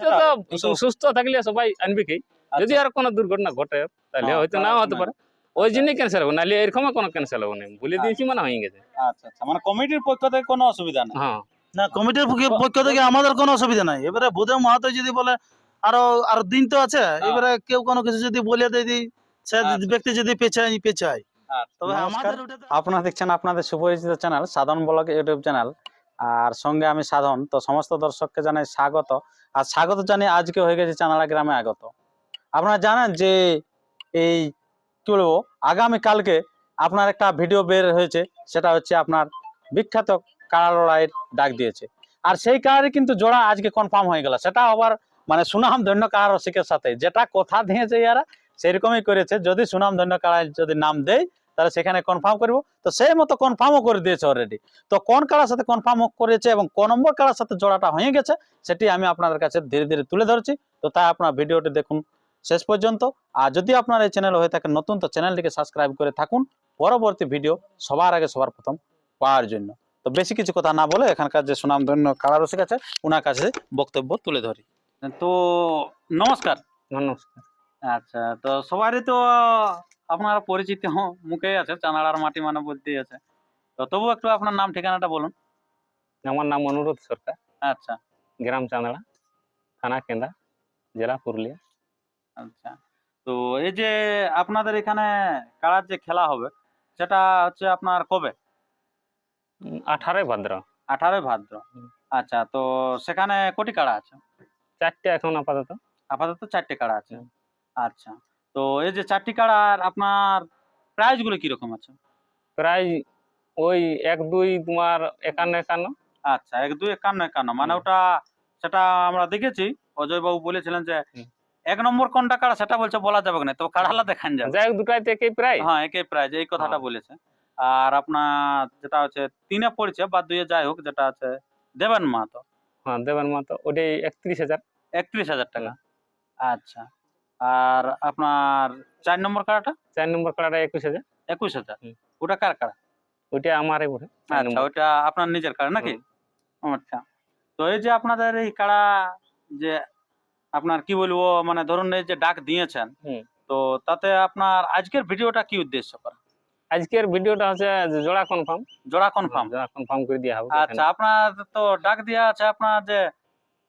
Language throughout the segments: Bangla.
তো তো সু- সুস্থ থাকলে সবাই আনবে কি? যদি আর কোনো দুর্ঘটনা ঘটে তাহলে হ্যাঁ, হয়তো নাও হতে পারে। ওই জন্যই ক্যান্সেল হবে নাহলে এরকম কোনো ক্যান্সেল হবে না। বলে দিয়েছি মানে হয়ে গেছে। আচ্ছা আচ্ছা। মানে কমিটির পক্ষ থেকে কোনো অসুবিধা নেই? হ্যাঁ। না কমিটির পক্ষ- থেকে আমাদের কোনো অসুবিধা নাই। এবারে বুধে মাহাতো যদি বলে আরও আর দিন তো আছে এবারে কেউ কোনো কিছু যদি বলে দেয় দি সে আচ্ছা। ব্যক্তি যদি পেছায় পেছায়। আচ্ছা, আপনারা দেখছেন আপনাদের সুপরিচিত চ্যানেল সাধারণ ব্লগ ইউটিউব চ্যানেল আর সঙ্গে আমি সাধন। তো সমস্ত দর্শককে জানাই স্বাগত। আর স্বাগত জানিয়ে আজকে হয়ে গেছে চানালা গ্রামে আগত। আপনারা জানেন যে এই কি বলব আগামী কালকে আপনার একটা ভিডিও বের হয়েছে, সেটা হচ্ছে আপনার বিখ্যাত কারা লড়াইয়ের ডাক দিয়েছে। আর সেই কাড়ারই কিন্তু জোড়া আজকে কনফার্ম হয়ে গেল। সেটা আবার মানে সুনাম ধন্য কাড়া রসিকের সাথে। যেটা কথা দিয়েছে ইয়ারা, সেরকমই করেছে। যদি সুনাম ধন্য কাড়ায় যদি নাম দেয় তাহলে সেখানে কনফার্ম করব। তো সেই মতো কনফার্মও করে দিয়েছে অলরেডি তো কোন কাড়ার সাথে কনফার্ম করেছে এবং কোন নম্বর কাড়ার সাথে জোড়াটা হয়ে গেছে, সেটি আমি আপনাদের কাছে ধীরে ধীরে তুলে ধরছি। তো তাই আপনার ভিডিওটি দেখুন শেষ পর্যন্ত। আর যদি আপনার এই চ্যানেল হয়ে থাকে নতুন, তো চ্যানেলটিকে সাবস্ক্রাইব করে থাকুন। পরবর্তী ভিডিও সবার আগে, সবার প্রথম পাওয়ার জন্য। তো বেশি কিছু কথা না বলে এখানকার যে সুনামধন্য কাড়া রসিক আছে ওনার কাছে বক্তব্য তুলে ধরি। তো নমস্কার। নমস্কার। আচ্ছা তো সবারই তো আপনার পরিচিত মুখে আছে চানাড়ার মাটি মানে বলতেই আছে। তো তবু একটু আপনার নাম ঠিকানাটা বলুন। আমার নাম অনুরোধ সরকার। আচ্ছা। গ্রাম চান্দড়া থানা কেন্দা জেলা পুরুলিয়া। আচ্ছা। তো এই যে আপনাদের এখানে কাড়ার যে খেলা হবে সেটা হচ্ছে আপনার কবে? আঠারোই ভাদ্র। আঠারোই ভাদ্র। আচ্ছা তো সেখানে কোটি কাড়া আছে? চারটে এখন আপাতত। আপাতত চারটে কাড়া আছে। আচ্ছা। তো এই যে চারটি কাড়ার আপনার প্রাইসগুলো কীরকম আছে? প্রায় ওই এক দুই তোমার একান্ন একান্ন। আচ্ছা এক দুই একান্ন একান্ন। মানে ওটা সেটা আমরা দেখেছি। অজয় বাবু বলেছিলেন যে এক নম্বর কোনটা কাড়া সেটা বলছে বলা যাবে না তো কাড়ালা দেখান যাবে। যাই দুটাই থেকে প্রায় হ্যাঁ একই প্রাইজ এই কথাটা হ্যাঁ। বলেছে। আর আপনার যেটা হচ্ছে তিনে পড়ছে বা দুইয়ে যাই হোক যেটা আছে দেবেন মাহাতো। হ্যাঁ দেবেন মাতো ওটাই একত্রিশ হাজার। একত্রিশ হাজার টাকা। আচ্ছা। আর আপনার চার নম্বর কাড়াটা? চার নম্বর কাড়াটা একুশ হাজার। একুশ হাজার। ওটা কার কাড়া? ওইটা আমারই বটে আচ্ছা। ওটা আপনার নিজের কাড়া নাকি? আচ্ছা। তো এই যে আপনাদের এই কাড়া যে আপনার কি বলব মানে ধরুন এই যে ডাক দিয়েছেন তো তাতে আপনার আজকের ভিডিওটা কি উদ্দেশ্য করা? আজকের ভিডিওটা হচ্ছে জোড়া কনফার্ম জোড়া কনফার্ম জোড়া কনফার্ম করে দেওয়া হবে আচ্ছা আপনার তো ডাক দেওয়া আছে আপনার যে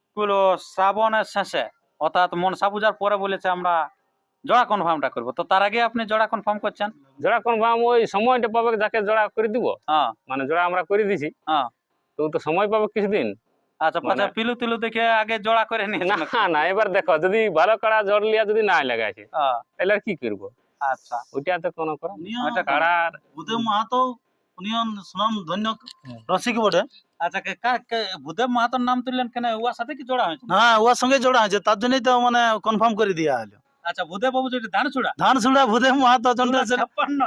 কি বলব শ্রাবণের শেষে। অর্থাৎ মনসা পূজার পরে বলেছে আমরা জোড়া কনফার্মটা করব। তো তার আগে আপনি জোড়া কনফার্ম করছেন? জোড়া কনফার্ম ওই সময়টা পাবে যাকে জোড়া করে দিব। হ্যাঁ। মানে জোড়া আমরা করে দিছি। হ্যাঁ। তো তো সময় পাবে কিছুদিন। আচ্ছা মানে- আচ্ছা পিলু তিলু দেখে আগে জোড়া করে নিয়ে না না এবার দেখো যদি ভালো কাড়া জড় লিয়া যদি না লাগাইছে তাহলে আর কি করব? আচ্ছা। ওইটা তো কোনো করা ওইটা কাড়ার বুধে মাহাতো উনিও সুনাম ধন্য রসিক বটে। আচ্ছা ভূদেব মাহাতোর নাম তুললেন কেন? ওর সাথে কি জোড়া হয়েছে? হ্যাঁ ওর সঙ্গে জোড়া আছে তার জন্যই তো মানে কনফার্ম করে দিয়া হলো। আচ্ছা ভূদেব বাবু যেটা ধান ছুড়া ধান সুড়া বুধে মাহাতো জন্য ছাপ্পান্ন।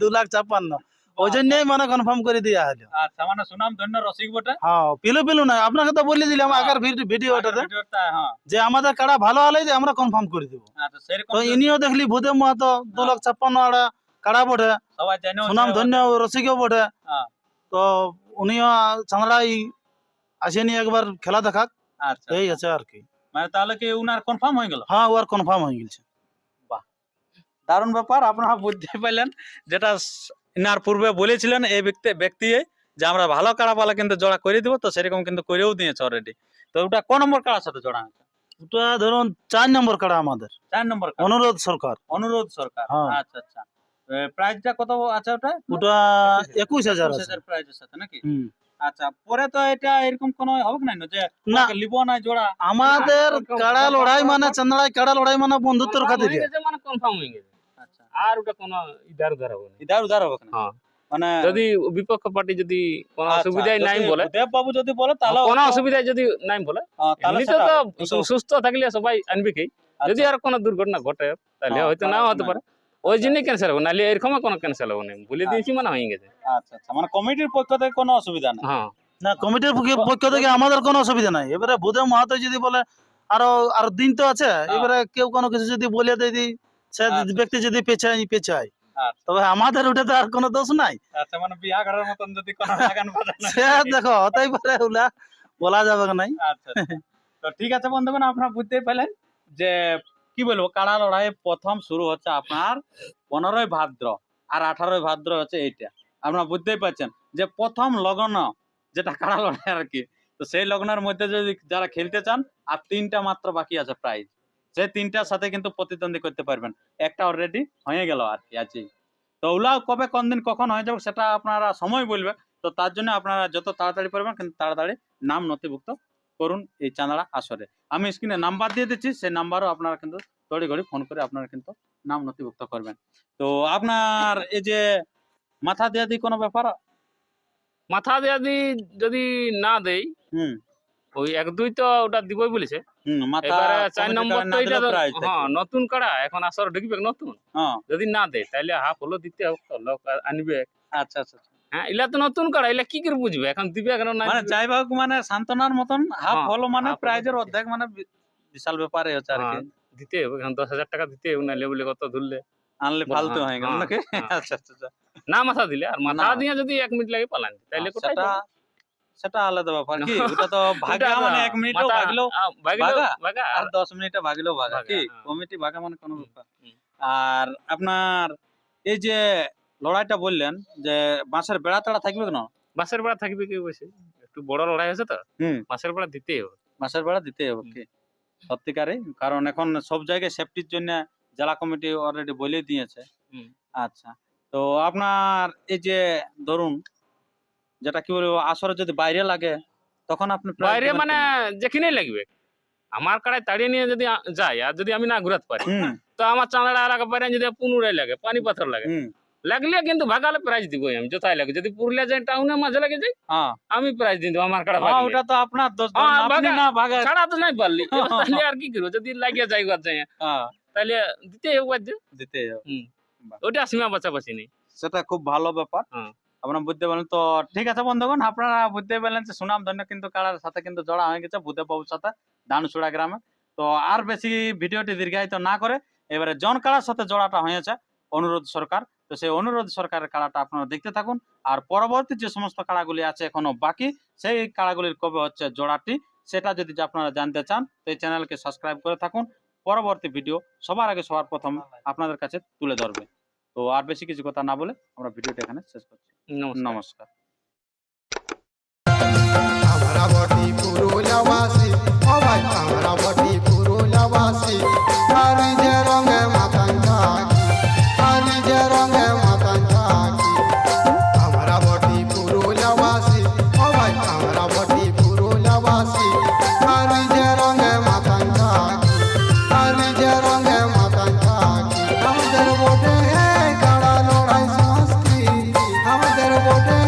দু লাখ ছাপ্পান্ন। ওই জন্যই মানে কনফার্ম করে দিয়া হলো। আচ্ছা মানে সুনাম ধন্য রসিক বটে? হ্যাঁ পিলু পিলু না আপনাকে তো বলে দিলাম হ্যাঁ। আগের ভিডিওটাতে। ভিডিওটা, হ্যাঁ। যে আমাদের কাড়া ভালো হলে যে আমরা কনফার্ম করে দিব। আচ্ছা সেরকম তো ইনিও দেখলি ভূদে মাহাতো দু লাখ ছাপ্পান্ন আড়া। কাড়া বটে সবাই সুনাম ধন্য রসিকও বটে। হ্যাঁ। তো উনিও চাঁদড়াই আসেনি একবার খেলা দেখাক আচ্ছা। এই আছে আর কি। মানে তাহলে কি উনার কনফার্ম হয়ে গেল? হ্যাঁ ওর কনফার্ম হয়ে গেছে। দারুণ ব্যাপার আপনারা বুঝতে পারলেন। যেটা ইনার পূর্বে বলেছিলেন এই ব্যক্তি ব্যক্তি যে আমরা ভালো কাড়া পালা কিন্তু জোড়া করে দিব তো সেরকম কিন্তু করেও দিয়েছে অলরেডি তো ওটা ক নম্বর কাড়ার সাথে জোড়া আছে ওটা ধরুন চার নম্বর কাড়া আমাদের। চার নম্বর অনুরোধ সরকার। অনুরোধ সরকার। হ্যাঁ। আচ্ছা আচ্ছা। প্রাইসটা কত আছে ওটা? ওটা একুশ হাজার একুশ আছে নাকি? আচ্ছা পরে তো এটা এরকম কোনো হবে না যে না। লিব না জোড়া? আমাদের কাড়া লড়াই মানে না। কাড়া লড়াই মানে বন্ধুত্বর খাতিরে। মানে কনফার্ম হয়ে গেছে। আচ্ছা। আর ওটা কোনো ইধার উধার হবে না। ইধার উধার হবে না হ্যাঁ। মানে যদি বিপক্ষ পার্টি যদি কোনো আচ্ছা, নাই বলে দেব বাবু যদি বলে তাহলে কোনো অসুবিধায় যদি নাই বলে হ্যাঁ, তাহলে তো সুস্থ থাকলে সবাই আনবে কি? যদি আচ্ছা, আর কোনো দুর্ঘটনা ঘটে তাহলে হ্যাঁ, হয়তো নাও হতে পারে। ওই জন্যই ক্যান্সেল হবে নাহলে এরকম কোনো ক্যান্সেল হবে না। বলে দিয়েছি মানে হয়ে গেছে। আচ্ছা আচ্ছা মানে কমিটির পক্ষ থেকে কোনো অসুবিধা নেই? হ্যাঁ। না কমিটির পক্ষ- থেকে আমাদের কোনো অসুবিধা নাই। এবারে বুধে মাহাতো যদি বলে আরও আর দিন তো আছে এবারে কেউ কোনো কিছু যদি বলে দেয় সে আচ্ছা। ব্যক্তি যদি পেছায় পেছায় আচ্ছা। তবে আমাদের ওটাতে আর কোনো দোষ নাই। আচ্ছা মানে বিয়া ঘরের মতন যদি কোনো লাগান সে দেখো হতেই পারে ওলা বলা যাবে নাই? আচ্ছা আচ্ছা। তো ঠিক আছে বন্ধুগণ আপনারা বুঝতেই পেলেন যে কি বলব? কাড়া লড়াই প্রথম শুরু হচ্ছে আপনার পনেরোই ভাদ্র আর আঠারোই ভাদ্র হচ্ছে এইটা। আপনারা বুঝতেই পারছেন যে প্রথম লগ্ন যেটা কাড়া লড়াই আর কি, তো সেই লগ্নের মধ্যে যদি যারা খেলতে চান, আর তিনটা মাত্র বাকি আছে প্রাইজ সেই তিনটার সাথে কিন্তু প্রতিদ্বন্দ্বী করতে পারবেন। একটা অলরেডি হয়ে গেল আর কি, আজই। তো ওগুলা কবে, কোন দিন, কখন হয়ে যাবে, সেটা আপনারা সময় বলবে। তো তার জন্য আপনারা যত তাড়াতাড়ি পারবেন, কিন্তু তাড়াতাড়ি নাম নথিভুক্ত করুন এই চাঁদড়া আসরে। আমি স্ক্রিনে নাম্বার দিয়ে দিচ্ছি সেই নাম্বারও আপনারা কিন্তু তড়ি ঘড়ি ফোন করে আপনারা কিন্তু নাম নথিভুক্ত করবেন। তো আপনার এই যে মাথা দিয়ে কোনো ব্যাপার? মাথা দেয়া দি যদি না দেই হুম। ওই এক দুই তো ওটা দিবই বলেছে। এবারে চার নম্বর তো এটা। হ্যাঁ নতুন কাড়া এখন আসর ঢুকবে নতুন। হ্যাঁ। যদি না দেয় তাহলে হাফ হলো দিতে হবে তো লোক আনবে। আচ্ছা আচ্ছা আচ্ছা। হ্যাঁ এলা তো নতুন কাড়া এলা কি করে বুঝবে? এখন দিবে এখন না মানে যাই হোক মানে সান্ত্বনার মতন হাফ হ্যাঁ, হলো মানে প্রাইজের অর্ধেক মানে বিশাল ব্যাপারে হচ্ছে আর কি। হ্যাঁ, দিতে হবে এখন দশ হাজার টাকা দিতে হবে না লেবুলে কত ধরলে? আনলে ফালতু হ্যাঁ, হয়ে গেল হ্যাঁ, নাকি? হ্যাঁ। আচ্ছা আচ্ছা আচ্ছা। না মাথা দিলে আর মাথা দিয়ে যদি এক মিনিট লাগে পালান কোথায় সেটা আলাদা ব্যাপার কি ওটা তো ভাগা মানে এক মিনিটও ভাগা? আর দশ মিনিটে ভাগলেও ভাগা ভাগা, কি? হ্যাঁ। কমিটি ভাগা মানে কোনো ব্যাপার। আর আপনার এই যে লড়াইটা বললেন যে বাঁশের বেড়া তেড়া থাকবে কেন? বাঁশের বেড়া থাকবে কি বসে একটু বড় লড়াই হয়েছে তো। বাসের বেড়া দিতেই হবে। বাঁশের বেড়া দিতে হবে কি? সত্যিকারে কারণ এখন সব জায়গায় সেফটির জন্য জেলা কমিটি অলরেডি বলে দিয়েছে। আচ্ছা তো আপনার এই যে ধরুন যেটা কি বলব আসরে যদি বাইরে লাগে তখন আপনি বাইরে মানে কেন? যেখানেই লাগবে। আমার কাড়ায় তাড়িয়ে নিয়ে যদি যাই আর যদি আমি না ঘুরাতে পারি তো আমার চাঁদা আর পারে যদি পুনুরাই লাগে পানি পাথর লাগে। লাগলে কিন্তু ভাগালে প্রাইজ দিব আমি যথাই লাগে। যদি পুরুলিয়া যাই টাউনে মাঝে লাগে যাই হ্যাঁ। আমি প্রাইজ দিয়ে দেবো আমার কাড়া হ্যাঁ, ওটা তো আপনার দোষ হ্যাঁ, না ভাগা ছাড়া তো নাই পারলি। তাহলে আর কি করব? যদি লাগিয়ে যাই যাই তাহলে দিতে হবে। দিতে ওটা সীমা বাঁচাবাচি নেই। সেটা খুব ভালো ব্যাপার। আপনারা বুঝতে পারলেন তো ঠিক আছে বন্ধুগণ আপনারা বুঝতে পারলেন যে সুনাম ধন্য কিন্তু কারার সাথে কিন্তু জড়া হয়ে গেছে বুধে বাবুর সাথে দানসুড়া গ্রামে। তো আর বেশি ভিডিওটি দীর্ঘায়িত না করে এবারে জন কাড়ার সাথে জোড়াটা হয়েছে অনুরোধ সরকার। তো সেই অনুরোধ সরকারের কাড়াটা আপনারা দেখতে থাকুন। আর পরবর্তী যে সমস্ত কাড়াগুলি আছে এখনও বাকি সেই কাড়াগুলির কবে হচ্ছে জোড়াটি সেটা যদি আপনারা জানতে চান তো এই চ্যানেলকে সাবস্ক্রাইব করে থাকুন। পরবর্তী ভিডিও সবার আগে সবার প্রথম আপনাদের কাছে তুলে ধরবে। তো আর বেশি কিছু কথা না বলে আমরা ভিডিওটা এখানে শেষ করছি। নমস্কার। আমাদের